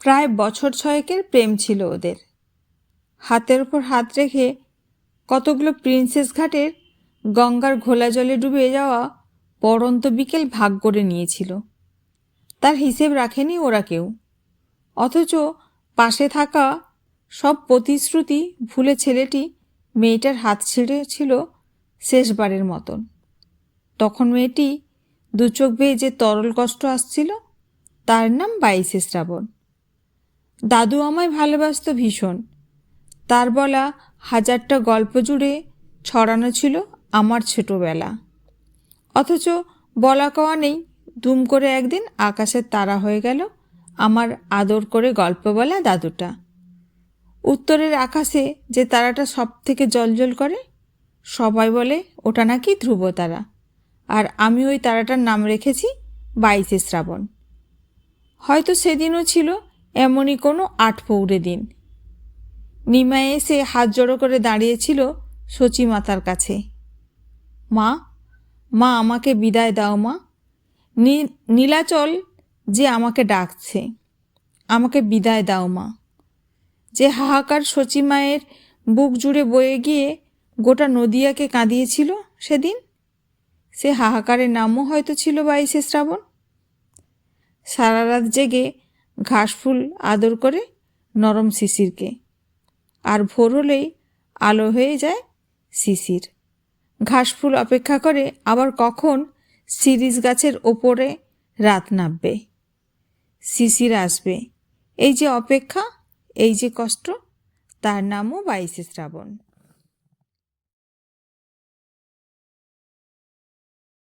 প্রায় বছর ছয়েকের প্রেম ছিল ওদের। হাতের ওপর হাত রেখে কতগুলো প্রিন্সেস ঘাটের গঙ্গার ঘোলা জলে ডুবে যাওয়া পরন্ত বিকেল ভাগ করে নিয়েছিল। তার হিসেব রাখেনি ওরা কেউ। অথচ পাশে থাকা সব প্রতিশ্রুতি ভুলে ছেলেটি মেয়েটার হাত ছেড়েছিল শেষবারের মতন। তখন মেয়েটি দু চোখ বেয়ে যে তরল কষ্ট আসছিল, তার নাম বাইশে শ্রাবণ। দাদু আমায় ভালোবাসত ভীষণ। তার বলা হাজারটা গল্প জুড়ে ছড়ানো ছিল আমার ছোটোবেলা। অথচ বলা কওয়া নেই, দুম করে একদিন আকাশের তারা হয়ে গেল আমার আদর করে গল্প বলা দাদুটা। উত্তরের আকাশে যে তারাটা সব থেকে জলজল করে, সবাই বলে ওটা নাকি ধ্রুব তারা। আর আমি ওই তারাটার নাম রেখেছি বাইশে শ্রাবণ। হয়তো সেদিনও ছিল এমনই কোনো আট পৌরে দিন। নিমায় এসে হাত জড়ো করে দাঁড়িয়েছিল সচি মাতার কাছে। মা মা আমাকে বিদায় দাও মা। নীলাচল যে আমাকে ডাকছে, আমাকে বিদায় দাও মা। যে হাহাকার সচি মায়ের বুক জুড়ে বয়ে গিয়ে গোটা নদিয়াকে কাঁদিয়েছিল সেদিন, সে হাহাকারের নামও হয়তো ছিল বাইশে শ্রাবণ। সারা রাত জেগে ঘাসফুল আদর করে নরম শিশিরকে। আর ভোর হলেই আলো হয়ে যায় শিশির। ঘাসফুল অপেক্ষা করে আবার কখন সিরিজ গাছের ওপরে রাত নামবে। শিশির আসবে। এই যে অপেক্ষা, এই যে কষ্ট, তার নামও বাইশে শ্রাবণ।